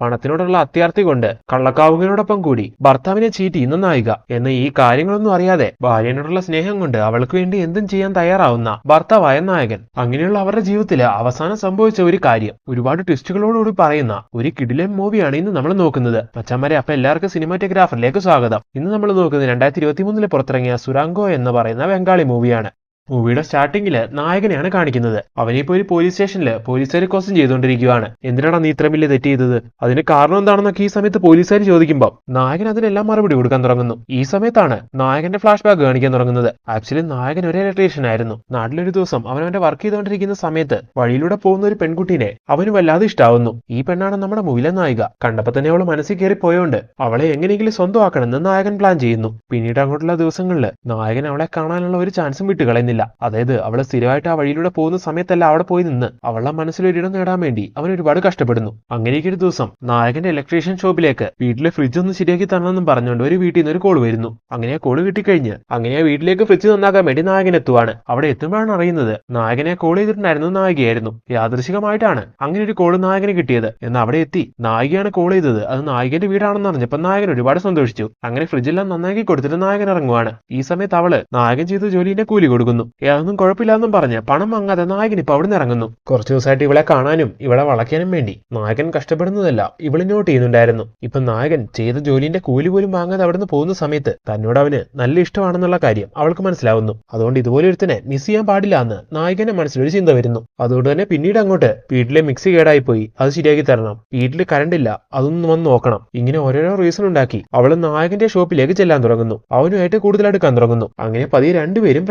പണത്തിനോടുള്ള അത്യാർത്ഥി കൊണ്ട് കള്ളക്കാവുകനോടൊപ്പം കൂടി ഭർത്താവിനെ ചീറ്റി ചെയ്യുന്ന നായിക എന്ന ഈ കാര്യങ്ങളൊന്നും അറിയാതെ ഭാര്യനോടുള്ള സ്നേഹം കൊണ്ട് അവൾക്ക് വേണ്ടി എന്തും ചെയ്യാൻ തയ്യാറാവുന്ന ഭർത്താവായ നായകൻ. അങ്ങനെയുള്ള അവരുടെ ജീവിതത്തിൽ അവസാനം സംഭവിച്ച ഒരു കാര്യം. ഒരുപാട് ട്വിസ്റ്റുകളോടുകൂടി പറയുന്ന ഒരു കിടിലൻ മൂവിയാണ് ഇന്ന് നമ്മൾ നോക്കുന്നത്. മച്ചന്മാരെ അപ്പൊ എല്ലാവർക്കും സിനിമാറ്റോഗ്രാഫറിലേക്ക് സ്വാഗതം. ഇന്ന് നമ്മൾ നോക്കുന്നത് രണ്ടായിരത്തി ഇരുപത്തി മൂന്നിൽ പുറത്തിറങ്ങിയ സുരാങ്കോ എന്ന് പറയുന്ന ബംഗാളി മൂവിയാണ്. മൂവിയുടെ സ്റ്റാർട്ടിങ്ങിൽ നായകനെയാണ് കാണിക്കുന്നത്. അവനിപ്പോ ഒരു പോലീസ് സ്റ്റേഷനിൽ പോലീസുകാർ ക്വസ്റ്റ്യൻ ചെയ്തുകൊണ്ടിരിക്കുകയാണ്. എന്തിനാണ് നീ ഇത്രമില്ല തെറ്റ് ചെയ്തത്? അതിന് കാരണം എന്താണെന്നൊക്കെ ഈ സമയത്ത് പോലീസുകാർ ചോദിക്കുമ്പോൾ നായകൻ അതിനെല്ലാം മറുപടി കൊടുക്കാൻ തുടങ്ങുന്നു. ഈ സമയത്താണ് നായകന്റെ ഫ്ലാഷ് ബാക്ക് കാണിക്കാൻ തുടങ്ങുന്നത്. ആക്ച്വലി നായകൻ ഒരു ഇലക്ട്രീഷ്യൻ ആയിരുന്നു. നാട്ടിലൊരു ദിവസം അവൻ അവന്റെ വർക്ക് ചെയ്തുകൊണ്ടിരിക്കുന്ന സമയത്ത് വഴിയിലൂടെ പോകുന്ന ഒരു പെൺകുട്ടിനെ അവന് വല്ലാതെ ഇഷ്ടാവുന്നു. ഈ പെണ്ണാണ് നമ്മുടെ മൂവിലെ നായിക. കണ്ടപ്പോ തന്നെ അവൾ മനസ്സിൽ കയറി പോയോണ്ട് അവളെ എങ്ങനെയെങ്കിലും സ്വന്തമാക്കണമെന്ന് നായകൻ പ്ലാൻ ചെയ്യുന്നു. പിന്നീട് അങ്ങോട്ടുള്ള ദിവസങ്ങളിൽ നായകൻ അവളെ കാണാനുള്ള ഒരു ചാൻസും വിട്ടുകളയുന്നില്ല. അതായത് അവളെ സ്ഥിരമായിട്ട് ആ വഴിയിലൂടെ പോകുന്ന സമയത്തല്ല അവിടെ പോയി നിന്ന്. അവളുടെ മനസ്സിലൊരിടം നേടാൻ വേണ്ടി അവൻ ഒരുപാട് കഷ്ടപ്പെടുന്നു. അങ്ങനെയൊക്കെ ഒരു ദിവസം നായകന്റെ ഇലക്ട്രീഷ്യൻ ഷോപ്പിലേക്ക് വീട്ടിലെ ഫ്രിഡ്ജ് ഒന്ന് ശരിയാക്കി തരണമെന്നും പറഞ്ഞുകൊണ്ട് ഒരു വീട്ടിൽ നിന്ന് ഒരു കോൾ വരുന്നു. അങ്ങനെ ആ കോൾ കിട്ടിക്കഴിഞ്ഞ് അങ്ങനെ ആ വീട്ടിലേക്ക് ഫ്രിഡ്ജ് നന്നാക്കാൻ വേണ്ടി നായകൻ എത്തുവാണ്. അവിടെ എത്തുമ്പോഴാണ് അറിയുന്നത് നായകനെ കോൾ ചെയ്തിട്ടുണ്ടായിരുന്നു നായികയായിരുന്നു. യാദൃശികമായിട്ടാണ് അങ്ങനെ ഒരു കോൾ നായകന് കിട്ടിയത്. എന്ന് അവിടെ എത്തി നായികയാണ് കോൾ ചെയ്തത്. അത് നായികന്റെ വീടാണെന്ന് അറിഞ്ഞപ്പോൾ നായകൻ ഒരുപാട് സന്തോഷിച്ചു. അങ്ങനെ ഫ്രിഡ്ജെല്ലാം നന്നാക്കി കൊടുത്തിട്ട് നായകൻ ഇറങ്ങുവാണ്. ഈ സമയത്ത് അവൾ നായകൻ ചെയ്ത ജോലിന്റെ കൂലി കൊടുക്കുന്നു. "ഏ, അതൊന്നും കുഴപ്പമില്ലാന്നും പറഞ്ഞ് പണം വാങ്ങാതെ നായകൻ ഇപ്പൊ അവിടെ ഇറങ്ങുന്നു. കുറച്ചു ദിവസമായിട്ട് ഇവളെ കാണാനും ഇവളെ വളയ്ക്കാനും വേണ്ടി നായകൻ കഷ്ടപ്പെടുന്നതല്ല ഇവൾ നോട്ട് ചെയ്യുന്നുണ്ടായിരുന്നു. ഇപ്പൊ നായകൻ ചെയ്ത ജോലിന്റെ കൂലി പോലും വാങ്ങാതെ അവിടുന്ന് പോകുന്ന സമയത്ത് തന്നോട് അവന് നല്ല ഇഷ്ടമാണെന്നുള്ള കാര്യം അവൾക്ക് മനസ്സിലാവുന്നു. അതുകൊണ്ട് ഇതുപോലെ ഒരുത്തനെ മിസ് ചെയ്യാൻ പാടില്ല എന്ന് നായകന്റെ മനസ്സിലൊരു ചിന്ത വരുന്നു. അതുകൊണ്ട് തന്നെ പിന്നീട് അങ്ങോട്ട് വീട്ടിലെ മിക്സി കേടായി പോയി. അത് ശരിയാക്കി തരണം. വീട്ടിൽ കറണ്ട് ഇല്ല. അതൊന്നും വന്ന് നോക്കണം. ഇങ്ങനെ ഓരോരോ റീസൺ ഉണ്ടാക്കി അവൾ നായകന്റെ ഷോപ്പിലേക്ക് ചെല്ലാൻ തുടങ്ങുന്നു. അവനുമായിട്ട് കൂടുതൽ അടുക്കാൻ തുടങ്ങുന്നു അങ്ങനെ പതിയെ രണ്ടുപേരും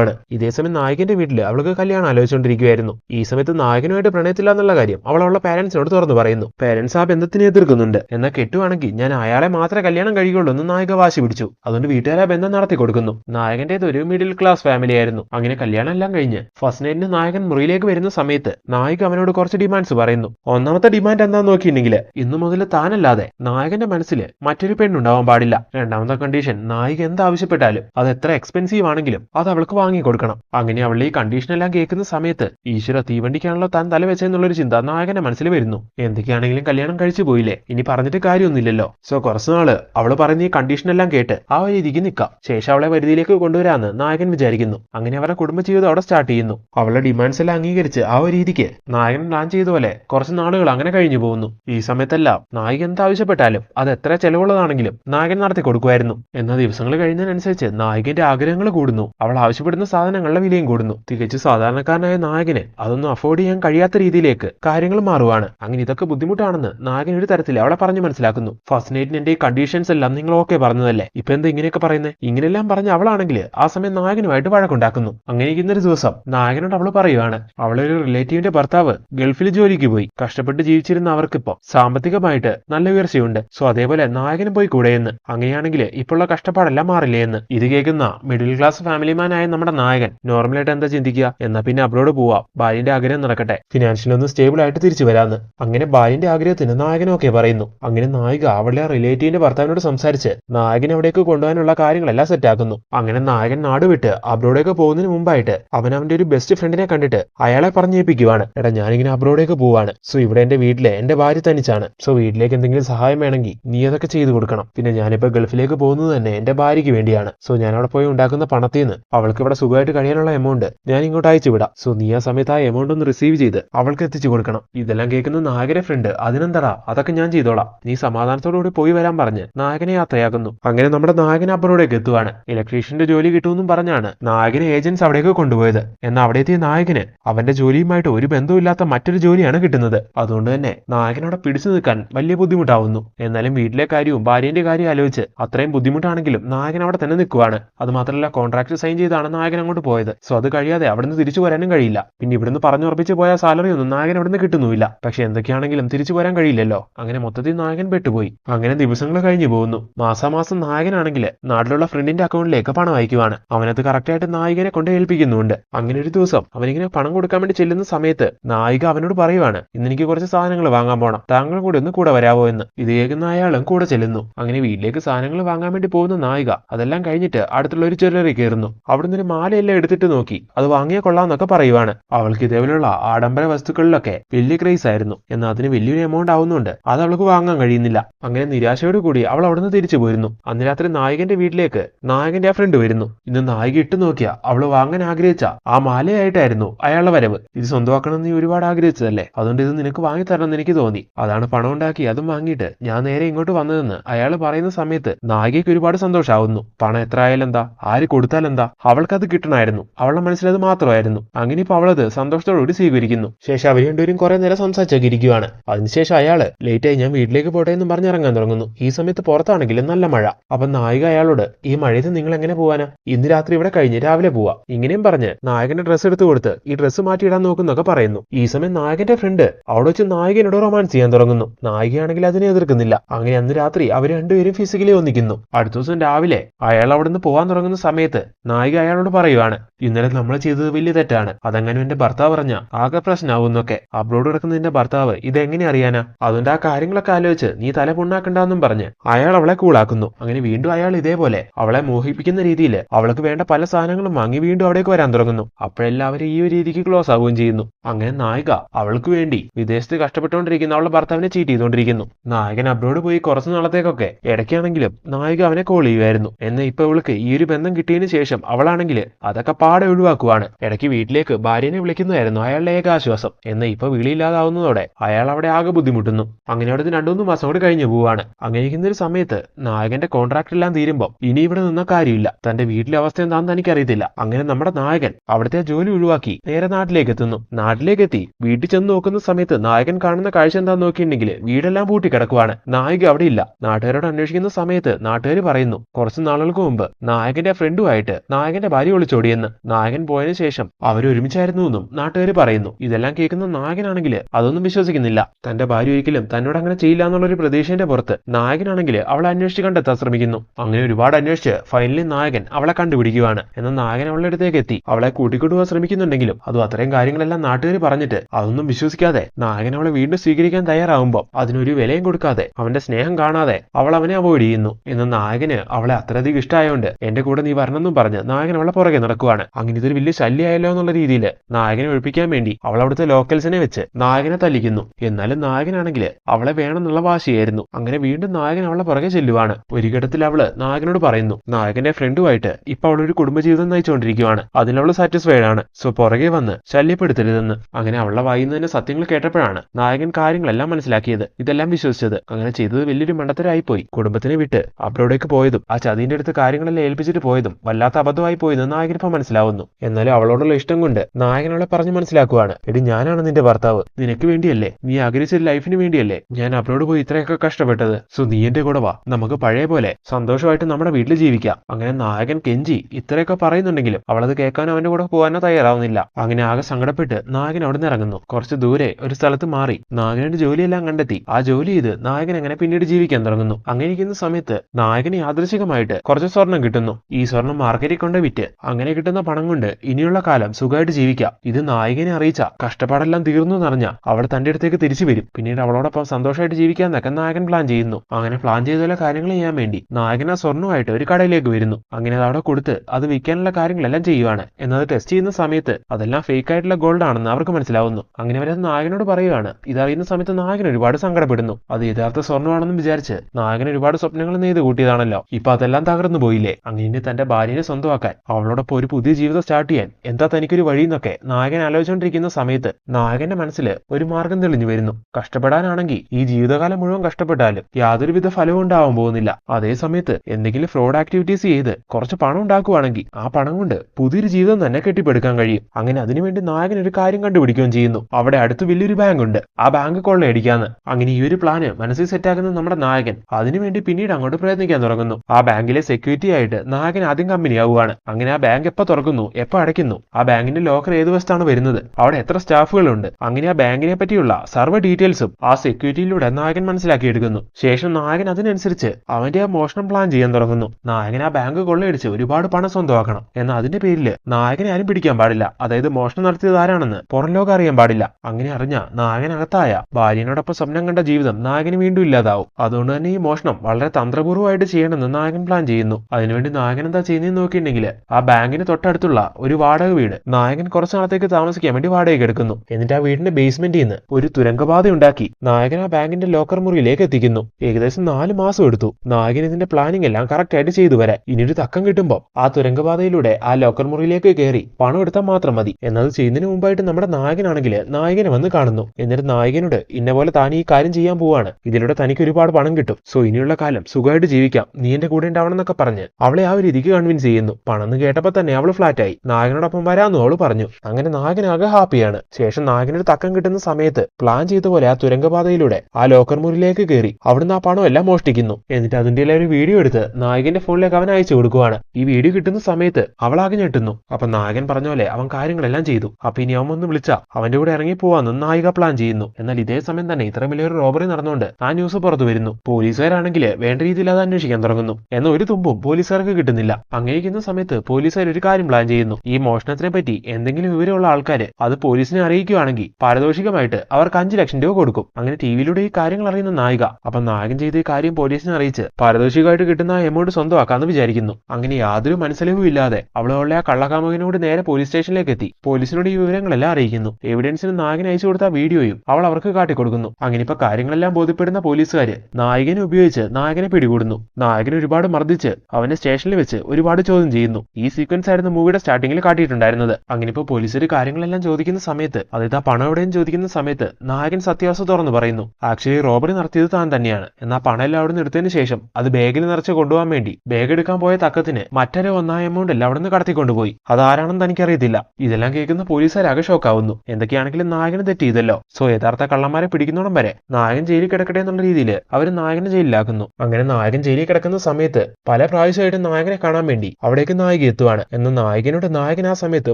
പ്രണയത്തിലാവുകയാണ് ഇതേസമയം നായകന്റെ വീട്ടിൽ അവൾക്ക് കല്യാണം ആലോചിച്ചുകൊണ്ടിരിക്കുകയായിരുന്നു ഈ സമയത്ത് നായകനുമായിട്ട് പ്രണയത്തില്ല എന്നുള്ള കാര്യം അവൾ അവളുടെ പാരന്റ്സിനോട് തുറന്നു പറയുന്നു. പാരന്റ്സ് ആ ബന്ധത്തിനെ എതിർക്കുന്നുണ്ട്. എന്നാൽ കെട്ടുവാണെങ്കിൽ ഞാൻ അയാളെ മാത്രമേ കല്യാണം കഴിയുള്ളൂ എന്ന് നായക വാശി പിടിച്ചു. അതുകൊണ്ട് വീട്ടുകാരെ ബന്ധം നടത്തി കൊടുക്കുന്നു. നായകന്റേത് ഒരു മിഡിൽ ക്ലാസ് ഫാമിലി ആയിരുന്നു. അങ്ങനെ കല്യാണം എല്ലാം കഴിഞ്ഞ് ഫസ്റ്റ് നൈറ്റിന് നായകൻ മുറിയിലേക്ക് വരുന്ന സമയത്ത് നായിക അവനോട് കുറച്ച് ഡിമാൻഡ്സ് പറയുന്നു. ഒന്നാമത്തെ ഡിമാൻഡ് എന്താന്ന് നോക്കിയിട്ടുണ്ടെങ്കിൽ ഇന്നു മുതൽ താനല്ലാതെ നായകന്റെ മനസ്സിൽ മറ്റൊരു പെണ്ണുണ്ടാവാൻ പാടില്ല. രണ്ടാമത്തെ കണ്ടീഷൻ നായിക എന്താവശ്യപ്പെട്ടാലും അത് എത്ര എക്സ്പെൻസീവ് ആണെങ്കിലും അത് അവൾക്ക് കൊടുക്കണം അങ്ങനെ അവൾ ഈ കണ്ടീഷൻ എല്ലാം കേൾക്കുന്ന സമയത്ത് ഈശ്വര തീവണ്ടിക്കാണല്ലോ താൻ തല വെച്ചെന്നുള്ളൊരു ചിന്ത നായകന്റെ മനസ്സിൽ വരുന്നു. എന്തൊക്കെയാണെങ്കിലും കല്യാണം കഴിച്ചു പോയില്ലേ? ഇനി പറഞ്ഞിട്ട് കാര്യമൊന്നുമില്ലല്ലോ. സോ കുറച്ചു നാൾ അവൾ പറയുന്ന ഈ കണ്ടീഷൻ എല്ലാം കേട്ട് ആ ഒരു രീതിക്ക് നിൽക്കാം. ശേഷം അവളെ വരുതിയിലേക്ക് കൊണ്ടുവരാന്ന് നായകൻ വിചാരിക്കുന്നു. അങ്ങനെ അവരുടെ കുടുംബജീവിതം അവിടെ സ്റ്റാർട്ട് ചെയ്യുന്നു. അവളുടെ ഡിമാൻഡ്സ് എല്ലാം അംഗീകരിച്ച് ആ ഒരു രീതിക്ക് നായകൻ പ്ലാൻ ചെയ്ത പോലെ കുറച്ച് നാളുകൾ അങ്ങനെ കഴിഞ്ഞു പോകുന്നു. ഈ സമയത്തെല്ലാം നായിക എന്ത് ആവശ്യപ്പെട്ടാലും അത് എത്ര ചെലവുള്ളതാണെങ്കിലും നായകൻ നടത്തി കൊടുക്കുമായിരുന്നു എന്നാൽ ദിവസങ്ങൾ കഴിയുന്നതിനനുസരിച്ച് നായകന്റെ ആഗ്രഹങ്ങൾ കൂടുന്നു. അവൾ ആവശ്യപ്പെടുന്ന സാധനങ്ങളുടെ വിലയും കൂടുന്നു. തികച്ചു സാധാരണക്കാരനായ നായകന് അതൊന്നും അഫോർഡ് ചെയ്യാൻ കഴിയാത്ത രീതിയിലേക്ക് കാര്യങ്ങൾ മാറുവാണ്. അങ്ങനെ ഇതൊക്കെ ബുദ്ധിമുട്ടാണെന്ന് നായകൻ ഒരു തരത്തിൽ അവളെ പറഞ്ഞു മനസ്സിലാക്കുന്നു. ഫസ്റ്റ് എന്റെ കണ്ടീഷൻസ് എല്ലാം നിങ്ങൾ ഓക്കെ പറഞ്ഞതല്ലേ? ഇപ്പൊ എന്താ ഇങ്ങനെയൊക്കെ പറയുന്നത് ഇങ്ങനെയെല്ലാം പറഞ്ഞ അവളാണെങ്കിൽ ആ സമയം നായകനുമായിട്ട് വഴക്കുണ്ടാക്കുന്നു. അങ്ങനെ ഇരിക്കുന്നൊരു ദിവസം നായകനോട് അവൾ പറയുവാണ്. അവളൊരു റിലേറ്റീവിന്റെ ഭർത്താവ് ഗൾഫിൽ ജോലിക്ക് പോയി. കഷ്ടപ്പെട്ട് ജീവിച്ചിരുന്ന അവർക്കിപ്പോ സാമ്പത്തികമായിട്ട് നല്ല ഉയർച്ചയുണ്ട്. സോ അതേപോലെ നായകനും പോയി കൂടെയെന്ന് അങ്ങനെയാണെങ്കിൽ ഇപ്പോഴുള്ള കഷ്ടപ്പാടെല്ലാം മാറില്ലേ എന്ന്. ഇത് കേൾക്കുന്ന മിഡിൽ ക്ലാസ് ഫാമിലി മാനായ നമ്മുടെ നായകൻ. നോർമലായിട്ട് എന്താ ചിന്തിക്കുക? എന്നാ പിന്നെ അബ്രോഡ് പോവാം. ഭാര്യന്റെ ആഗ്രഹം നടക്കട്ടെ. ഫിനാൻഷ്യലി ഒന്ന് സ്റ്റേബിൾ ആയിട്ട് തിരിച്ചു വരാന്ന്. അങ്ങനെ ഭാര്യന്റെ ആഗ്രഹത്തിന് നായകനൊക്കെ പറയുന്നു. അങ്ങനെ നായിക അവളുടെ റിലേറ്റീവിന്റെ ഭർത്താവിനോട് സംസാരിച്ച് നായകൻ അവിടേക്ക് കൊണ്ടുപോകാനുള്ള കാര്യങ്ങളെല്ലാം സെറ്റാക്കുന്നു അങ്ങനെ നായകൻ നാട് വിട്ട് അബ്രോഡേക്ക് പോകുന്നതിന് മുമ്പായിട്ട് അവൻ അവന്റെ ഒരു ബെസ്റ്റ് ഫ്രണ്ടിനെ കണ്ടിട്ട് അയാളെ പറഞ്ഞേൽപ്പിക്കുവാണ് എടാ ഞാനിങ്ങനെ അബ്രോഡേക്ക് പോവാണ്. സോ ഇവിടെ എന്റെ വീട്ടിലെ എന്റെ ഭാര്യ തനിച്ചാണ്. സോ വീട്ടിലേക്ക് എന്തെങ്കിലും സഹായം വേണമെങ്കിൽ നീ അതൊക്കെ ചെയ്തു കൊടുക്കണം. പിന്നെ ഞാനിപ്പോ ഗൾഫിലേക്ക് പോകുന്നത് തന്നെ എന്റെ ഭാര്യയ്ക്ക് വേണ്ടിയാണ്. സോ ഞാൻ അവിടെ പോയി ഉണ്ടാക്കുന്ന പണത്തിൽ നിന്ന് അവൾക്ക് ഇവിടെ സുഖമായിട്ട് കഴിയാനുള്ള എമൗണ്ട് ഞാൻ ഇങ്ങോട്ട് അയച്ചു വിടാം. സോ നീ ആ സമയത്ത് ആ എമൗണ്ട് ഒന്ന് റിസീവ് ചെയ്ത് അവൾക്ക് എത്തിച്ചു കൊടുക്കണം. ഇതെല്ലാം കേൾക്കുന്ന നായകരെ ഫ്രണ്ട് അതിനെന്താടാ? അതൊക്കെ ഞാൻ ചെയ്തോളാം. നീ സമാധാനത്തോടുകൂടി പോയി വരാൻ പറഞ്ഞ് നായകനെ യാത്രയാക്കുന്നു. അങ്ങനെ നമ്മുടെ നായകൻ അബ്രോഡേക്ക് എത്തുവാണ്. ഇലക്ട്രീഷ്യന്റെ ജോലി കിട്ടുമെന്നും പറഞ്ഞാണ് നായകനെ ഏജൻസ് അവിടേക്ക് കൊണ്ടുപോയത്. എന്നാൽ അവിടെ എത്തിയ നായകന് അവന്റെ ജോലിയുമായിട്ട് ഒരു ബന്ധമില്ലാത്ത മറ്റൊരു ജോലിയാണ് കിട്ടുന്നത്. അതുകൊണ്ട് തന്നെ നായകൻ അവിടെ പിടിച്ചു നിൽക്കാൻ വലിയ ബുദ്ധിമുട്ടാവുന്നു. എന്നാലും വീട്ടിലെ കാര്യവും ഭാര്യന്റെ കാര്യം ആലോചിച്ച് അത്രയും ബുദ്ധിമുട്ടാണെങ്കിലും നായകൻ അവിടെ തന്നെ നിൽക്കുവാണ്. അതുമാത്രമല്ല കോൺട്രാക്ട് സൈൻ ചെയ്താണ് നായകൻ അങ്ങോട്ട് പോയത്. സോ അത് കഴിയാതെ അവിടുന്ന് തിരിച്ചു വരാനും കഴിയില്ല. പിന്നെ ഇവിടുന്ന് പറഞ്ഞുറപ്പിച്ച് പോയ സാലറി ഒന്നും നായകൻ അവിടുന്ന് കിട്ടുന്നുമില്ല. പക്ഷെ എന്തൊക്കെയാണെങ്കിലും തിരിച്ചു വരാൻ കഴിയില്ലല്ലോ. അങ്ങനെ മൊത്തത്തിൽ നായകൻ പെട്ടുപോയി. അങ്ങനെ ദിവസങ്ങൾ കഴിഞ്ഞു പോകുന്നു. മാസാമാസം നായകനാണെങ്കിൽ നാട്ടിലുള്ള ഫ്രണ്ടിന്റെ അക്കൗണ്ടിലേക്ക് പണം അയക്കുവാണ്. അവനത് കറക്റ്റായിട്ട് നായികനെ കൊണ്ട് ഏൽപ്പിക്കുന്നുണ്ട്. അങ്ങനെ ഒരു ദിവസം അവനിങ്ങനെ പണം കൊടുക്കാൻ വേണ്ടി ചെല്ലുന്ന സമയത്ത് നായിക അവനോട് പറയുവാണ് ഇന്ന് എനിക്ക് കുറച്ച് സാധനങ്ങൾ വാങ്ങാൻ പോണം. താങ്കൾ കൂടി ഒന്ന് കൂടെ വരാവോ എന്ന്. ഇത് കേൾക്കുന്ന അയാളും കൂടെ ചെല്ലുന്നു. അങ്ങനെ വീട്ടിലേക്ക് സാധനങ്ങൾ വാങ്ങാൻ വേണ്ടി പോകുന്ന നായിക അതെല്ലാം കഴിഞ്ഞിട്ട് അടുത്തുള്ള ഒരു ജ്വല്ലറി കയറുന്നു. അവിടുന്ന് ഒരു മാലയെല്ലാം എടുത്തിട്ട് നോക്കി. അത് വാങ്ങിയാൽ കൊള്ളാന്നൊക്കെ പറയുവാണ്. അവൾക്ക് ഇതേപോലെയുള്ള ആഡംബര വസ്തുക്കളിലൊക്കെ വലിയ ക്രേസ് ആയിരുന്നു. എന്നാൽ അതിന് വലിയൊരു എമൗണ്ട് ആവുന്നുണ്ട്. അത് അവൾക്ക് വാങ്ങാൻ കഴിയുന്നില്ല. അങ്ങനെ നിരാശയോട് കൂടി അവൾ അവിടുന്ന് തിരിച്ചു പോരുന്നു. അന്ന് രാത്രി നായകന്റെ വീട്ടിലേക്ക് നായകന്റെ ആ ഫ്രണ്ട് വരുന്നു. ഇന്ന് നായിക ഇട്ട് നോക്കിയ അവൾ വാങ്ങാൻ ആഗ്രഹിച്ച ആ മാലയായിട്ടായിരുന്നു അയാളുടെ വരവ്. ഇത് സ്വന്തമാക്കണം നീ ഒരുപാട് ആഗ്രഹിച്ചതല്ലേ? അതുകൊണ്ട് ഇത് നിനക്ക് വാങ്ങി തരണമെന്ന് എനിക്ക് തോന്നി. അതാണ് പണം ഉണ്ടാക്കി അതും വാങ്ങിയിട്ട് ഞാൻ നേരെ ഇങ്ങോട്ട് വന്നതെന്ന് അയാൾ പറയുന്ന സമയത്ത് നായികയ്ക്ക് ഒരുപാട് സന്തോഷമാവുന്നു പണം എത്ര ആയാലെന്താ? ആര് കൊടുത്താലെന്താ? അവൾക്കത് കിട്ടണമായിരുന്നു അവളുടെ മനസ്സിലത് മാത്രമായിരുന്നു. അങ്ങനെ ഇപ്പൊ അവളത് സന്തോഷത്തോടുകൂടി സ്വീകരിക്കുന്നു. ശേഷം അവർ രണ്ടുപേരും കുറെ നേരം സംസാരിച്ചൊക്കെ ഇരിക്കുവാണ് അതിനുശേഷം ലേറ്റ് ആയി ഞാൻ വീട്ടിലേക്ക് പോട്ടെ എന്ന് പറഞ്ഞിറങ്ങാൻ തുടങ്ങുന്നു. ഈ സമയത്ത് പുറത്താണെങ്കിലും നല്ല മഴ. അപ്പൊ നായിക അയാളോട് ഈ മഴയത്ത് നിങ്ങൾ എങ്ങനെ പോവാനാ? ഇന്ന് രാത്രി ഇവിടെ കഴിഞ്ഞ് രാവിലെ പോവാ. ഇങ്ങനെയും പറഞ്ഞ് നായകന്റെ ഡ്രസ്സ് എടുത്തു കൊടുത്ത് ഈ ഡ്രസ്സ് മാറ്റിയിടാൻ നോക്കുന്നൊക്കെ പറയുന്നു. ഈ സമയം നായകന്റെ ഫ്രണ്ട് അവിടെ വെച്ച് നായകനോട് റൊമാൻസ് ചെയ്യാൻ തുടങ്ങുന്നു. നായികയാണെങ്കിൽ അതിനെ എതിർക്കുന്നില്ല. അങ്ങനെ അന്ന് രാത്രി അവർ രണ്ടുപേരും ഫിസിക്കലി ഒന്നിക്കുന്നു. അടുത്ത ദിവസം രാവിലെ അയാൾ അവിടുന്ന് പോകാൻ തുടങ്ങുന്ന സമയത്ത് നായിക അയാളോട് പറയുവാണ്. ഇന്നലെ നമ്മൾ ചെയ്തത് വലിയ തെറ്റാണ്. അതങ്ങനെ എന്റെ ഭർത്താവ് പറഞ്ഞ ആകെ പ്രശ്നമാവുന്നൊക്കെ അപ്ലോഡ് കിടക്കുന്ന നിന്റെ ഭർത്താവ് ഇതെങ്ങനെ അറിയാനാ? അതുകൊണ്ട് ആ കാര്യങ്ങളൊക്കെ ആലോചിച്ച് നീ തല പുണ്ണാക്കണ്ടെന്നും പറഞ്ഞ് അയാൾ അവളെ കൂളാക്കുന്നു. അങ്ങനെ വീണ്ടും അയാൾ ഇതേപോലെ അവളെ മോഹിപ്പിക്കുന്ന രീതിയിൽ അവൾക്ക് വേണ്ട പല സാധനങ്ങളും വാങ്ങി വീണ്ടും അവിടേക്ക് വരാൻ തുടങ്ങുന്നു. അപ്പോഴെല്ലാവരും ഈ ഒരു രീതിക്ക് ക്ലോസ് ആവുകയും ചെയ്യുന്നു. അങ്ങനെ നായിക അവൾക്ക് വേണ്ടി വിദേശത്ത് കഷ്ടപ്പെട്ടുകൊണ്ടിരിക്കുന്ന അവളുടെ ഭർത്താവിനെ ചീറ്റ് ചെയ്തുകൊണ്ടിരിക്കുന്നു. നായകൻ അബ്രോഡ് പോയി കുറച്ചു നാളത്തേക്കൊക്കെ ഇടയ്ക്കാണെങ്കിലും നായിക അവനെ കോൾ ചെയ്യുമായിരുന്നു എന്നാൽ ഇപ്പൊ അവൾക്ക് ഈ ഒരു ബന്ധം കിട്ടിയതിനു ശേഷം അവളാണെങ്കിൽ അതൊക്കെ പാടെ ഒഴിവാക്കുവാണ്. ഇടയ്ക്ക് വീട്ടിലേക്ക് ഭാര്യനെ വിളിക്കുന്നതായിരുന്നു അയാളുടെ ഏകാശ്വാസം. എന്ന് ഇപ്പൊ വിളിയില്ലാതാവുന്നതോടെ അയാൾ അവിടെ ആകെ ബുദ്ധിമുട്ടുന്നു. അങ്ങനെ അവിടെ രണ്ടു മൂന്ന് മാസം കൂടി കഴിഞ്ഞു പോവാണ്. അങ്ങനെ ഒരു സമയത്ത് നായകന്റെ കോൺട്രാക്ട് എല്ലാം തീരുമ്പോൾ ഇനി ഇവിടെ നിന്ന കാര്യമില്ല. തന്റെ വീട്ടിലെ അവസ്ഥ എന്താണെന്ന് എനിക്കറിയത്തില്ല അങ്ങനെ നമ്മുടെ നായകൻ അവിടുത്തെ ജോലി ഒഴിവാക്കി നേരെ നാട്ടിലേക്ക് എത്തുന്നു. നാട്ടിലേക്ക് എത്തി വീട്ടിൽ ചെന്ന് നോക്കുന്ന സമയത്ത് നായകൻ കാണുന്ന കാഴ്ച എന്താന്ന് നോക്കിയിട്ടുണ്ടെങ്കിൽ വീടെല്ലാം പൂട്ടി കിടക്കുവാണ് നായിക അവിടെ ഇല്ല. നാട്ടുകാരോട് അന്വേഷിക്കുന്ന സമയത്ത് നാട്ടുകാർ പറയുന്നു കുറച്ച് നാളുകൾക്ക് മുമ്പ് നായകന്റെ ഫ്രണ്ടുമായിട്ട് നായകന്റെ ഭാര്യ ഒളിച്ചോടിയെന്ന് നായകൻ പോയതിനു ശേഷം അവർ ഒരുമിച്ചായിരുന്നു എന്നും നാട്ടുകാർ പറയുന്നു. ഇതെല്ലാം കേൾക്കുന്ന നായകനാണെങ്കിൽ അതൊന്നും വിശ്വസിക്കുന്നില്ല. തന്റെ ഭാര്യ ഒരിക്കലും തന്നോട് അങ്ങനെ ചെയ്യില്ല എന്നുള്ളൊരു പ്രതീക്ഷയുടെ പുറത്ത് നായകനാണെങ്കിൽ അവളെ അന്വേഷിച്ച് കണ്ടെത്താൻ ശ്രമിക്കുന്നു. അങ്ങനെ ഒരുപാട് അന്വേഷിച്ച് ഫൈനലി നായകൻ അവളെ കണ്ടുപിടിക്കുകയാണ്. എന്നാൽ നായകൻ അവളുടെ അടുത്തേക്ക് എത്തി. അവളെ കൂട്ടിക്കൊണ്ടുപോകാൻ ശ്രമിക്കുന്നുണ്ടെങ്കിലും അതും അത്രയും കാര്യങ്ങളെല്ലാം നാട്ടുകാർ പറഞ്ഞിട്ട് അതൊന്നും വിശ്വസിക്കാതെ നായകൻ അവളെ വീണ്ടും സ്വീകരിക്കാൻ തയ്യാറാവുമ്പോൾ അതിനൊരു വിലയും കൊടുക്കാതെ അവന്റെ സ്നേഹം കാണാതെ അവൾ അവനെ അവോയ്ഡ് ചെയ്യുന്നു. എന്നാൽ നായകന് അവളെ അത്രയധികം ഇഷ്ടമായോണ്ട് എന്റെ കൂടെ നീ വരണമെന്നും പറഞ്ഞ് നായകൻ അവളെ പുറകെ നടക്കുകയാണ് അങ്ങനെ ഇതൊരു വലിയ ശല്യമായല്ലോ എന്നുള്ള രീതിയിൽ നായകനെ ഒഴിപ്പിക്കാൻ വേണ്ടി അവൾ അവിടുത്തെ ലോക്കൽസിനെ വെച്ച് നായകനെ തല്ലിക്കുന്നു. എന്നാലും നായകനാണെങ്കിൽ അവളെ വേണമെന്നുള്ള വാശിയായിരുന്നു. അങ്ങനെ വീണ്ടും നായകൻ അവളെ പുറകെ ചെല്ലുവാണ്. ഒരു ഘട്ടത്തിൽ അവൾ നായകനോട് പറയുന്നു നായകന്റെ ഫ്രണ്ടുമായിട്ട് ഇപ്പൊ അവളൊരു കുടുംബജീവിതം നയിച്ചുകൊണ്ടിരിക്കുകയാണ് അതിലവൾ സാറ്റിസ്ഫൈഡ് ആണ്. സോ പുറകെ വന്ന് ശല്യപ്പെടുത്തരുതെന്ന്. അങ്ങനെ അവളെ തന്നെ സത്യങ്ങൾ കേട്ടപ്പോഴാണ് നായകൻ കാര്യങ്ങളെല്ലാം മനസ്സിലാക്കിയത് ഇതെല്ലാം വിശ്വസിച്ചത്. അങ്ങനെ ചെയ്തത് വലിയൊരു മണ്ടത്തരായി പോയി കുടുംബത്തിനെ വിട്ട് അബ്രോഡേക്ക് പോയതും ആ ചതിന്റെ അടുത്ത് കാര്യങ്ങളെല്ലാം ഏൽപ്പിച്ചിട്ട് പോയതും വല്ലാത്ത അബദ്ധമായി പോയതെന്ന് നായകൻ ഇപ്പൊ മനസ്സിലാവുന്നു. എന്നാലും അവളോടുള്ള ഇഷ്ടം കൊണ്ട് നായകൻ അവളെ പറഞ്ഞു മനസ്സിലാക്കുവാണ്. എടി ഞാനാണ് നിന്റെ ഭർത്താവ്. നിനക്ക് വേണ്ടിയല്ലേ? നീ ആഗ്രഹിച്ച ലൈഫിന് വേണ്ടിയല്ലേ? ഞാൻ അവളോട് പോയി ഇത്രയൊക്കെ കഷ്ടപ്പെട്ടത്. സോ നീ എന്റെ കൂടെ വാ. നമുക്ക് പഴയ പോലെ സന്തോഷമായിട്ട് നമ്മുടെ വീട്ടിൽ ജീവിക്കാം. അങ്ങനെ നായകൻ കെഞ്ചി ഇത്രയൊക്കെ പറയുന്നുണ്ടെങ്കിലും അവളത് കേൾക്കാൻ അവന്റെ കൂടെ പോകാനോ തയ്യാറാവുന്നില്ല. അങ്ങനെ ആകെ സങ്കടപ്പെട്ട് നായകൻ അവിടെ ഇറങ്ങുന്നു. കുറച്ച് ദൂരെ ഒരു സ്ഥലത്ത് മാറി നായകന്റെ ജോലിയെല്ലാം കണ്ടെത്തി. ആ ജോലി ചെയ്ത് നായകൻ അങ്ങനെ പിന്നീട് ജീവിക്കാൻ തുടങ്ങുന്നു? അങ്ങനെ ഇരിക്കുന്ന സമയത്ത് നായകന് യാദൃശികമായിട്ട് കുറച്ച് സ്വർണം കിട്ടുന്നു. ഈ സ്വർണം മാർക്കറ്റിൽ കൊണ്ട് വിറ്റ് അങ്ങനെ കിട്ടുന്ന പണം കൊണ്ട് ഇനിയുള്ള കാലം സുഖമായിട്ട് ജീവിക്കാം. ഇത് നായകനെ അറിയിച്ച കഷ്ടപ്പാടെല്ലാം തീർന്നു എന്നറിഞ്ഞ അവൾ തന്റെ അടുത്തേക്ക് തിരിച്ചു വരും. പിന്നീട് അവളോടൊപ്പം സന്തോഷമായിട്ട് ജീവിക്കാന്നൊക്കെ നായകൻ പ്ലാൻ ചെയ്യുന്നു. അങ്ങനെ പ്ലാൻ ചെയ്തുള്ള കാര്യങ്ങൾ ചെയ്യാൻ വേണ്ടി നായകൻ ആ സ്വർണമായിട്ട് ഒരു കടയിലേക്ക് വരുന്നു. അങ്ങനെ അത് അവിടെ കൊടുത്ത് അത് വിൽക്കാനുള്ള കാര്യങ്ങളെല്ലാം ചെയ്യുവാണ്. എന്നത് ടെസ്റ്റ് ചെയ്യുന്ന സമയത്ത് അതെല്ലാം ഫേക്ക് ആയിട്ടുള്ള ഗോൾഡ് ആണെന്ന് അവർക്ക് മനസ്സിലാവുന്നു. അങ്ങനെ അവരത് നായകനോട് പറയുകയാണ് ഇതറിയുന്ന സമയത്ത് നായകൻ ഒരുപാട് സങ്കടപ്പെടുന്നു. അത് യഥാർത്ഥ സ്വർണമാണെന്നും വിചാരിച്ച് നായകൻ ഒരുപാട് സ്വപ്നങ്ങൾ നെയ്ത് കൂട്ടിയതാണല്ലോ. ഇപ്പൊ അതെല്ലാം തകർന്നു പോയില്ലേ? അങ്ങനെ തന്റെ ഭാര്യനെ സ്വന്തമാക്കാൻ അവളോടൊപ്പം ഒരു പുതിയ ജീവിതം സ്റ്റാർട്ട് ചെയ്യാൻ എന്താ തനിക്കൊരു വഴി എന്നൊക്കെ നായകൻ ആലോചിച്ചുകൊണ്ടിരിക്കുന്ന സമയത്ത് നായകന്റെ മനസ്സിൽ ഒരു മാർഗം തെളിഞ്ഞു വരുന്നു. കഷ്ടപ്പെടാനാണെങ്കിൽ ഈ ജീവിതകാലം മുഴുവൻ കഷ്ടപ്പെട്ടാലും യാതൊരുവിധ ഫലവും ഉണ്ടാവാൻ പോകുന്നില്ല. അതേ സമയത്ത് എന്തെങ്കിലും ഫ്രോഡ് ആക്ടിവിറ്റീസ് ചെയ്ത് കുറച്ച് പണം ഉണ്ടാക്കുവാണെങ്കിൽ ആ പണം കൊണ്ട് പുതിയൊരു ജീവിതം തന്നെ കെട്ടിപ്പടുക്കാൻ കഴിയും. അങ്ങനെ അതിനുവേണ്ടി നായകൻ ഒരു കാര്യം കണ്ടുപിടിക്കുകയും ചെയ്യുന്നു. അവിടെ അടുത്ത് വലിയൊരു ബാങ്ക് ഉണ്ട്. ആ ബാങ്ക് കൊള്ളയടിക്കാന്ന്. അങ്ങനെ ഈ ഒരു പ്ലാന് മനസ്സിൽ സെറ്റാക്കുന്ന നമ്മുടെ നായകൻ. അതിനുവേണ്ടി പിന്നീട് അങ്ങോട്ട് പ്രയത്നിക്കാൻ തുടങ്ങുന്നു. ആ ബാങ്കിലെ സെക്യൂരിറ്റി ആയിട്ട് നായകൻ ആദ്യം കമ്പനി ആവുകയാണ്. അങ്ങനെ ആ ബാങ്ക് എപ്പോ തുറക്കുന്നു എപ്പോ അടയ്ക്കുന്നു? ആ ബാങ്കിന്റെ ലോക്കർ ഏത് വശത്താണ് വരുന്നത്? അവിടെ എത്ര സ്റ്റാഫുകളുണ്ട്? അങ്ങനെ ആ ബാങ്കിനെ പറ്റിയുള്ള സർവ ഡീറ്റെയിൽസും ആ സെക്യൂരിറ്റിയിലൂടെ നായകൻ മനസ്സിലാക്കിയെടുക്കുന്നു. ശേഷം നായകൻ അതിനനുസരിച്ച് അവന്റെ ആ മോഷണം പ്ലാൻ ചെയ്യാൻ തുടങ്ങുന്നു. നായകൻ ആ ബാങ്ക് കൊള്ളയടിച്ച് ഒരുപാട് പണം സ്വന്തമാക്കണം. എന്നാൽ അതിന്റെ പേരിൽ നായകനെ ആരും പിടിക്കാൻ പാടില്ല. അതായത് മോഷണം നടത്തിയത് ആരാണെന്ന് പുറം ലോകം അറിയാൻ പാടില്ല. അങ്ങനെ അറിഞ്ഞ നായകൻ നായകനകത്തായ ഭാര്യനോടൊപ്പം സ്വപ്നം കണ്ട ജീവിതം നായകന് വീണ്ടും ഇല്ലാതാവും. അതുകൊണ്ട് തന്നെ ഈ മോഷണം വളരെ തന്ത്രപൂർവമായിട്ട് ചെയ്യണമെന്ന് നായകൻ പ്ലാൻ ചെയ്യുന്നു. അതിനുവേണ്ടി നായകൻ എന്താ ചെയ്യുന്നതെന്ന് നോക്കിയിട്ടുണ്ടെങ്കിൽ ആ ബാങ്കിന് തൊട്ടടുത്തുള്ള ഒരു വാടക വീട്. നായകൻ കുറച്ചു നാളത്തേക്ക് താമസിക്കാൻ വേണ്ടി വാടകയ്ക്ക് എടുക്കുന്നു. എന്നിട്ട് ആ വീടിന്റെ ബേസ്മെന്റിൽ നിന്ന് ഒരു തുരങ്കപാത ഉണ്ടാക്കി നായകൻ ആ ബാങ്കിന്റെ ലോക്കർ മുറിയിലേക്ക് എത്തിക്കുന്നു. ഏകദേശം നാല് മാസം എടുത്തു. നായകൻ ഇതിന്റെ പ്ലാനിംഗ് എല്ലാം കറക്റ്റ് ആയിട്ട് ചെയ്തു വരെ ഇനി ഒരു തക്കം കിട്ടുമ്പോൾ ആ തുരങ്കപാതയിലൂടെ ആ ലോക്കർ മുറിയിലേക്ക് കയറി പണം എടുത്താൽ മാത്രം മതി. എന്നത് ചെയ്യുന്നതിന് മുമ്പായിട്ട് നമ്മുടെ നായകനാണെങ്കിൽ നായകനെ വന്ന് കാണുന്നു. എന്നിട്ട് നായകനോട് ഇന്ന പോലെ താൻ ഈ കാര്യം ചെയ്യാൻ പോവാണ്. ഇതിലൂടെ തനിക്ക് ഒരുപാട് പണം കിട്ടും. സോ ഇനിയുള്ള കാലം സുഖമായിട്ട് ജീവിക്കാം. നീ എന്റെ കൂടെ ഉണ്ടാവണം എന്നൊക്കെ പറഞ്ഞ് അവളെ ആ ഒരു രീതിക്ക് കൺവിൻസ് ചെയ്യുന്നു. പണം എന്ന് കേട്ടപ്പോൾ തന്നെ അവൾ ഫ്ലാറ്റായി നായകനോടൊപ്പം വരാമെന്നും അവൾ പറഞ്ഞു. അങ്ങനെ നായകനാകെ ഹാപ്പിയാണ് ശേഷം നായകനൊരു തക്കം കിട്ടുന്ന സമയത്ത് പ്ലാൻ ചെയ്ത പോലെ ആ തുരങ്കപാതയിലൂടെ ആ ലോക്കർ മുറിയിലേക്ക് കയറി അവിടുന്ന് ആ പണം എല്ലാം മോഷ്ടിക്കുന്നു. എന്നിട്ട് അതിന്റെ ഒരു വീഡിയോ എടുത്ത് നായകന്റെ ഫോണിലേക്ക് അവൻ അയച്ചു കൊടുക്കുവാണ്. ഈ വീഡിയോ കിട്ടുന്ന സമയത്ത് അവൾ ആകെ ഞെട്ടുന്നു. അപ്പൊ നായകൻ പറഞ്ഞ പോലെ അവൻ കാര്യങ്ങളെല്ലാം ചെയ്തു. അപ്പൊ ഇനി അവൻ ഒന്ന് വിളിച്ച അവന്റെ കൂടെ ഇറങ്ങി പോവാന്ന് നായിക പ്ലാൻ ചെയ്യുന്നു. എന്നാൽ ഇതേ സമയം തന്നെ ഇത്ര വലിയൊരു റോബറി നടന്നുകൊണ്ട് ആ ന്യൂസ് പുറത്തു വരുന്നു. പോലീസുകാരാണെങ്കിൽ വേണ്ട രീതിയിൽ അത് അന്വേഷിക്കാൻ തുടങ്ങുന്നു. എന്നാൽ ഒരു തുമ്പും പോലീസുകാർക്ക് കിട്ടുന്നില്ല. അങ്ങനെയിരിക്കുന്ന സമയത്ത് പോലീസുകാർ ഒരു കാര്യം പ്ലാൻ ചെയ്യുന്നു. ഈ മോഷണത്തിനെ പറ്റി എന്തെങ്കിലും വിവരമുള്ള ആൾക്കാർ അത് പോലീസിനെ അറിയിക്കുകയാണെങ്കിൽ പാരിതോഷികമായിട്ട് അവർക്ക് അഞ്ചു ലക്ഷം രൂപ കൊടുക്കും. അങ്ങനെ ടി വിയിലൂടെ ഈ കാര്യങ്ങൾ അറിയുന്ന നായിക. അപ്പൊ നായകൻ ചെയ്ത ഈ കാര്യം പോലീസിനെ അറിയിച്ച് പാരിതോഷികമായിട്ട് കിട്ടുന്ന ആ എമൗണ്ട് സ്വന്തമാക്കാന്ന് വിചാരിക്കുന്നു. അങ്ങനെ യാതൊരു മനസ്സിലവും ഇല്ലാതെ അവളുള്ള ആ കള്ളക്കാമകനോട് നേരെ പോലീസ് സ്റ്റേഷനിലേക്ക് എത്തി. പോലീസിനോട് ഈ വിവരങ്ങളെല്ലാം അറിയിക്കുന്നു. എവിഡൻസിന് നായകൻ അയച്ചു കൊടുത്ത വീഡിയോയും അവൾ അവർക്ക് കാട്ടിക്കൊടുക്കുന്നു. അങ്ങനെ ഇപ്പൊ കാര്യങ്ങളെല്ലാം ബോധ്യപ്പെടുന്ന പോലീസുകാർ നായകനെ ഉപയോഗിച്ച് നായകനെ പിടികൂടുന്നു. നായകനെ ഒരുപാട് മർദ്ദിച്ച് അവനെ സ്റ്റേഷനിൽ വെച്ച് ഒരുപാട് ചോദ്യം ചെയ്യുന്നു. ഈ സീക്വൻസ് ആയിരുന്നു മൂവിയുടെ സ്റ്റാർട്ടിങ്ങിൽ കാട്ടിയിട്ടുണ്ടായിരുന്നത്. അങ്ങനെ ഇപ്പൊ പോലീസുകാർ കാര്യങ്ങളെല്ലാം ചോദിക്കുന്ന സമയത്ത് അതായത് ആ പണം എവിടെയും ചോദിക്കുന്ന സമയത്ത് നായകൻ സത്യാവസ്ഥ തുറന്നു പറയുന്നു. ആക്ച്വലി റോബറി നടത്തിയത് താൻ തന്നെയാണ്. എന്നാൽ പണം എല്ലാം അവിടെ എടുത്തതിന് ശേഷം അത് ബാഗിൽ നിറച്ച് കൊണ്ടുപോകാൻ വേണ്ടി ബാഗ് എടുക്കാൻ പോയ തക്കത്തിന് മറ്റൊരു ഒന്നായ എമൗണ്ട് എല്ലാം അവിടെ നിന്ന് കടത്തിക്കൊണ്ടുപോയി. അതാരാണെന്ന് തനിക്കറിയത്തില്ല. ഇതെല്ലാം കേൾക്കുന്ന പോലീസുകാരാകെ ഷോക്കാവുന്നു എന്തൊക്കെയാണെങ്കിലും നായകന് തെറ്റിയതല്ലോ സോ യഥാർത്ഥ കള്ളന്മാരെ പിടിക്കുന്നോടം വരെ നായകൻ ജയിലിൽ കിടക്കട്ടെ എന്നുള്ള രീതിയിൽ അവർ നായകനെ ജയിലിലാക്കുന്നു. അങ്ങനെ നായകൻ ജയിലിൽ കിടക്കുന്ന സമയത്ത് പല പ്രാവശ്യമായിട്ട് നായകനെ കാണാൻ വേണ്ടി അവിടേക്ക് നായിക എത്തുവാണ്. എന്ന നായകനോട് നായകൻ ആ സമയത്ത്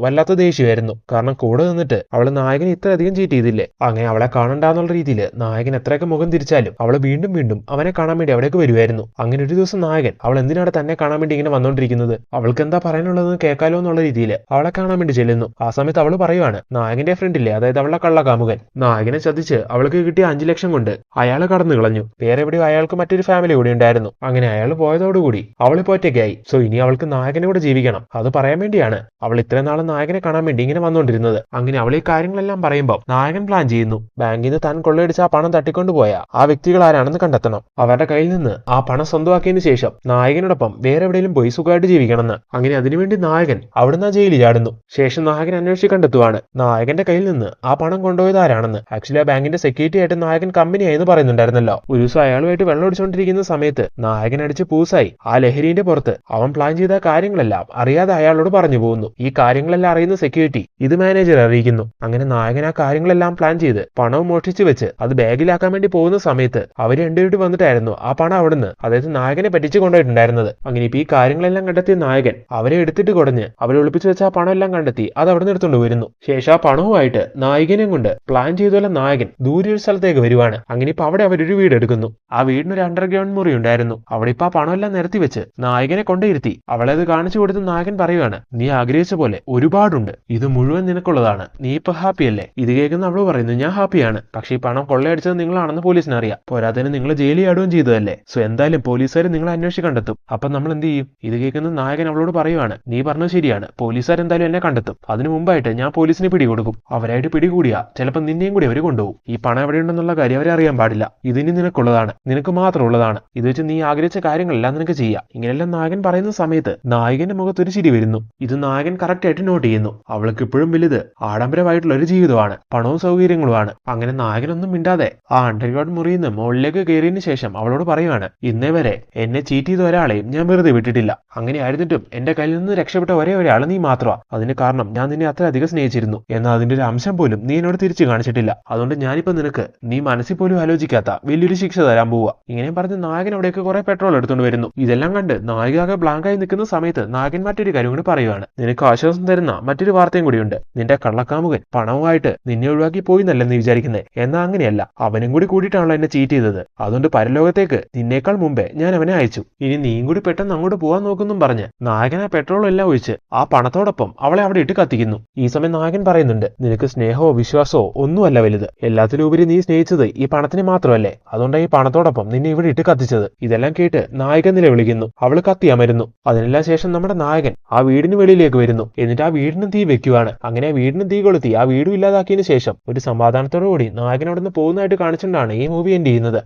വല്ലാത്ത ദേഷ്യമായിരുന്നു. കാരണം കൂടെ നിന്നിട്ട് അവളെ നായകനെ ഇത്രയധികം ചീറ്റ് ചെയ്തില്ലേ? അങ്ങനെ അവളെ കാണണ്ടെന്നുള്ള രീതിയിൽ നായകൻ എത്രയൊക്കെ മുഖം തിരിച്ചാലും അവൾ വീണ്ടും വീണ്ടും അവനെ കാണാൻ വേണ്ടി അവിടേക്ക് വരുമായിരുന്നു അങ്ങനെ ഒരു ദിവസം നായകൻ അവൾ എന്തിനാണ് തന്നെ കാണാൻ വേണ്ടി ഇങ്ങനെ വന്നോണ്ടിരിക്കുന്നത്? അവൾക്ക് എന്താ പറയാനുള്ളതെന്ന് കേൾക്കാലോ എന്നുള്ള രീതിയിൽ അവളെ കാണാൻ വേണ്ടി ചെല്ലുന്നു. ആ സമയത്ത് അവൾ പറയുവാണ് നായകന്റെ ഫ്രണ്ടില്ലേ അതായത് അവളുടെ കള്ളകാമുകൻ. നായകനെ ചതിച്ച് അവൾക്ക് കിട്ടിയ അഞ്ചു ലക്ഷം കൊണ്ട് അയാൾ കടന്നു കളഞ്ഞു. വേറെ എവിടെയോ അയാൾക്ക് മറ്റൊരു ഫാമിലി കൂടി ഉണ്ടായിരുന്നു. അങ്ങനെ അയാൾ പോയതോടുകൂടി അവളിപ്പോ ആയി സോ ഇനി അവൾക്ക് നായകനെ കൂടെ ജീവിക്കണം അത് പറയാൻ വേണ്ടിയാണ്. അവൾ ഇത്രയും നാളെ നായകനെ കാണാൻ വേണ്ടി ഇങ്ങനെ വന്നുകൊണ്ടിരുന്നത്. അങ്ങനെ അവൾ ഈ കാര്യങ്ങളെല്ലാം പറയുമ്പോൾ നായകൻ പ്ലാൻ ചെയ്യുന്നു. ബാങ്കിൽ നിന്ന് താൻ കൊള്ളയടിച്ച ആ പണം തട്ടിക്കൊണ്ടുപോയ ആ വ്യക്തികൾ ആരാണെന്ന് കണ്ടെത്തണം. അവരുടെ കയ്യിൽ നിന്ന് ആ പണം സ്വന്തമാക്കിയതിനു ശേഷം നായകനോടൊപ്പം വേറെ എവിടെയെങ്കിലും പോയി സുഖമായിട്ട് ജീവിക്കണമെന്ന്. അങ്ങനെ അതിനുവേണ്ടി നായകൻ അവിടുന്ന് ആ ജയിലിൽ ചാടുന്നു. ശേഷം നായകൻ അന്വേഷിച്ച് കണ്ടെത്തുവാണ് നായകന്റെ കയ്യിൽ നിന്ന് ആ പണം കൊണ്ടുപോയത് ആരാണെന്ന്. ആക്ച്വലി ആ ബാങ്കിന്റെ സെക്യൂരിറ്റി ആയിട്ട് നായകൻ കമ്പനിയായെന്ന് പറയുന്നുണ്ടായിരുന്നല്ലോ. ഒരു ദിവസം അയാളുമായിട്ട് വെള്ളം അടിച്ചുകൊണ്ടിരിക്കുന്ന സമയത്ത് നായകൻ അടിച്ച് പൂസായി. ആ ലഹരിന്റെ പുറത്ത് അവൻ പ്ലാൻ ചെയ്ത കാര്യങ്ങളെല്ലാം അറിയാതെ അയാളോട് പറഞ്ഞു പോകുന്നു. ഈ കാര്യങ്ങളെല്ലാം അറിയുന്ന സെക്യൂരിറ്റി ഇത് മാനേജർ അറിയിക്കുന്നു. അങ്ങനെ നായകൻ ആ കാര്യങ്ങളെല്ലാം പ്ലാൻ ചെയ്ത് പണവും മോഷ്ടിച്ചു വെച്ച് അത് ബാഗിലാക്കാൻ വേണ്ടി പോകുന്ന സമയത്ത് അവർ രണ്ടുപേരും വന്നിട്ടായിരുന്നു ആ പണം അവിടുന്ന്. അതായത് നായകനെ പറ്റിച്ചു കൊണ്ടുപോയിട്ടുണ്ടായിരുന്നത്. അങ്ങനെ ഇപ്പൊ ഈ കാര്യങ്ങളെല്ലാം കണ്ടെത്തിയ നായകൻ അവരെ എടുത്തിട്ട് കുടഞ്ഞ് അവരെ ഒളിപ്പിച്ചു വെച്ച ആ പണം എല്ലാം കണ്ടെത്തി അത് അവിടെ നിന്ന് എടുത്തുകൊണ്ട് വരുന്നു ശേഷം ആ പണവുമായിട്ട് നായകനെയും കൊണ്ട് പ്ലാൻ ചെയ്തുള്ള നായകൻ ദൂരെ ഒരു സ്ഥലത്തേക്ക് വരുവാണ്. അങ്ങനെ ഇപ്പൊ അവിടെ അവരൊരു വീട് എടുക്കുന്നു. ആ വീടിനൊരു അണ്ടർഗ്രൗണ്ട് മുറി ഉണ്ടായിരുന്നു. അവിടെ ഇപ്പൊ ആ പണമെല്ലാം നിരത്തി വെച്ച് നായകനെ കൊണ്ടിരുത്തി അവളെ അത് കാണിച്ചു കൊടുത്ത് നായകൻ പറയുകയാണ് നീ ആഗ്രഹിച്ച പോലെ ഒരുപാടുണ്ട്. ഇത് മുഴുവൻ നിനക്കുള്ളതാണ്. നീ ഇപ്പൊ ഹാപ്പിയല്ലേ ഇത് കേൾക്കുന്ന അവൾ പറയുന്നു ഞാൻ ഹാപ്പിയാണ് പക്ഷേ ഈ പണം കൊള്ളയടിച്ചത് നിങ്ങളാണെന്ന് പോലീസിന് അറിയാം. പോരാത്തതിന് നിങ്ങൾ ജയിലിൽ ആടുകയും ചെയ്തതല്ലേ? സോ എന്തായാലും പോലീസുകാർ നിങ്ങളെ അന്വേഷിച്ച് കണ്ടെത്തും. അപ്പൊ നമ്മൾ എന്ത് ചെയ്യും? ഇത് കേൾക്കുന്ന നായകൻ അവളോട് പറയുവാണ് നീ പറഞ്ഞത് ശരിയാണ്. പോലീസുകാർ എന്തായാലും എന്നെ കണ്ടെത്തും. അതിനു മുമ്പായിട്ട് ഞാൻ പോലീസിന് പിടികൊടുക്കും. അവരായിട്ട് പിടികൂടിയാ. ചിലപ്പോൾ നിന്നെയും കൂടി അവർ കൊണ്ടുപോകും. ഈ പണം എവിടെയുണ്ടെന്നുള്ള കാര്യം അവരെ അറിയാൻ പാടില്ല. ഇതിനി നിനക്കുള്ളതാണ്. നിനക്ക് മാത്രമുള്ളതാണ്. ഇത് വെച്ച് നീ ആഗ്രഹിച്ച കാര്യങ്ങളെല്ലാം നിനക്ക് ചെയ്യാം. ഇങ്ങനെയെല്ലാം നായകൻ പറയുന്ന സമയത്ത് നായകന്റെ മുഖത്ത് ഒരു ചിരി വരുന്നു. ഇത് നായകൻ കറക്റ്റായിട്ട് നോട്ട് ചെയ്യുന്നു. അവൾക്ക് ഇപ്പോഴും വലുത് ആഡംബരമായിട്ടുള്ള ഒരു ജീവിതമാണ് പണവും സൗകര്യങ്ങളുമാണ്. അങ്ങനെ നായകനൊന്നും മിണ്ടാതെ ആ അണ്ടർഗ്രൗണ്ട് മുറിയിൽ മുകളിലേക്ക് കയറിയതിനു ശേഷം അവളോട് പറയുവാണ് ഇന്നേ വരെ എന്നെ ചീറ്റ് ചെയ്ത ഒരാളെയും ഞാൻ വെറുതെ വിട്ടിട്ടില്ല. അങ്ങനെ ആയിരുന്നിട്ടും എന്റെ കയ്യിൽ നിന്ന് രക്ഷപ്പെട്ട ഒരേ ഒരാൾ നീ മാത്രമാ. അതിന് കാരണം ഞാൻ നിന്നെ അത്ര അധികം സ്നേഹിച്ചിരുന്നു. എന്നാൽ അതിന്റെ ഒരു അംശം പോലും നീ എന്നോട് തിരിച്ചു കാണിച്ചിട്ടില്ല. അതുകൊണ്ട് ഞാനിപ്പോ നിനക്ക് നീ മനസ്സിൽ പോലും ആലോചിക്കാത്ത വലിയൊരു ശിക്ഷ തരാൻ പോവുക ഇങ്ങനെ പറഞ്ഞ് നായകൻ അവിടേക്ക് കുറെ പെട്രോൾ എടുത്തുകൊണ്ട് വരുന്നു. ഇതെല്ലാം കണ്ട് നായികാകെ ബ്ലാങ്കായി നിൽക്കുന്ന സമയത്ത് നായകൻ മറ്റൊരു കാര്യം കൂടി പറയുവാണ്. നിനക്ക് ആശ്വാസം തരുന്ന മറ്റൊരു വാർത്തയും കൂടിയുണ്ട്. നിന്റെ കള്ളക്കാമുകൻ പണവുമായിട്ട് നിന്നെ ഒഴിവാക്കി പോയി നീ വിചാരിക്കുന്നത് എന്നാ അങ്ങനെയല്ല. അവനും കൂടി കൂടിയിട്ടാണല്ലോ എന്നെ ചീറ്റ് ചെയ്തത് അതുകൊണ്ട് പരലോകത്തേക്ക് നിന്നേക്കാൾ മുമ്പേ ഞാൻ അവനെ അയച്ചു. ഇനി നീയും കൂടി പെട്ടെന്ന് അങ്ങോട്ട് പോവാൻ നോക്കുന്നു പറഞ്ഞ് നായകൻ ആ പെട്രോൾ എല്ലാം ഒഴിച്ച് ആ പണത്തോടൊപ്പം അവളെ അവിടെ ഇട്ട് കത്തിക്കുന്നു. ഈ സമയം നായകൻ പറയുന്നുണ്ട് നിനക്ക് സ്നേഹമോ വിശ്വാസമോ ഒന്നുമല്ല വലുത്. എല്ലാത്തിലുപരി നീ സ്നേഹിച്ചത് ഈ പണത്തിന് മാത്രമല്ലേ? അതുകൊണ്ട് ഈ പണത്തോടൊപ്പം നിന്നെ ഇവിടെ ഇട്ട് കത്തിച്ചത്. ഇതെല്ലാം കേട്ട് നായകൻ നിലവിളിക്കുന്നു. അവൾ കത്തിയമരുന്നു അതിനെല്ലാം ശേഷം നമ്മുടെ നായകൻ നായകൻ ആ വീടിന് വെളിയിലേക്ക് വരുന്നു. എന്നിട്ട് ആ വീടിന് തീ വെക്കുവാണ്. അങ്ങനെ ആ വീടിന് തീ കൊളുത്തി ആ വീടും ഇല്ലാതാക്കിയതിനു ശേഷം ഒരു സമാധാനത്തോടു കൂടി നായകൻ അവിടെ നിന്ന് പോകുന്നതായിട്ട് കാണിച്ചിട്ടാണ് ഈ മൂവി എൻഡ് ചെയ്യുന്നത്.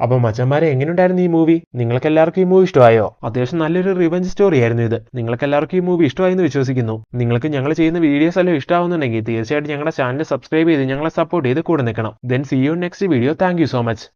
അപ്പൊ മച്ചന്മാരെ എങ്ങനെയുണ്ടായിരുന്നു ഈ മൂവി നിങ്ങൾക്ക് എല്ലാവർക്കും ഈ മൂവി ഇഷ്ടമായോ? അത്യാവശ്യം നല്ലൊരു റിവഞ്ച് സ്റ്റോറി ആയിരുന്നു ഇത്. നിങ്ങൾക്ക് എല്ലാവർക്കും ഈ മൂവി ഇഷ്ടമായി എന്ന് വിശ്വസിക്കുന്നു. നിങ്ങൾക്ക് ഞങ്ങൾ ചെയ്യുന്ന വീഡിയോസ് എല്ലാം ഇഷ്ടമാവുന്നുണ്ടെങ്കിൽ തീർച്ചയായിട്ടും ഞങ്ങളുടെ ചാനൽ സബ്സ്ക്രൈബ് ചെയ്ത് ഞങ്ങളെ സപ്പോർട്ട് ചെയ്ത് കൂടെ നിൽക്കണം. Then see you next video thank so much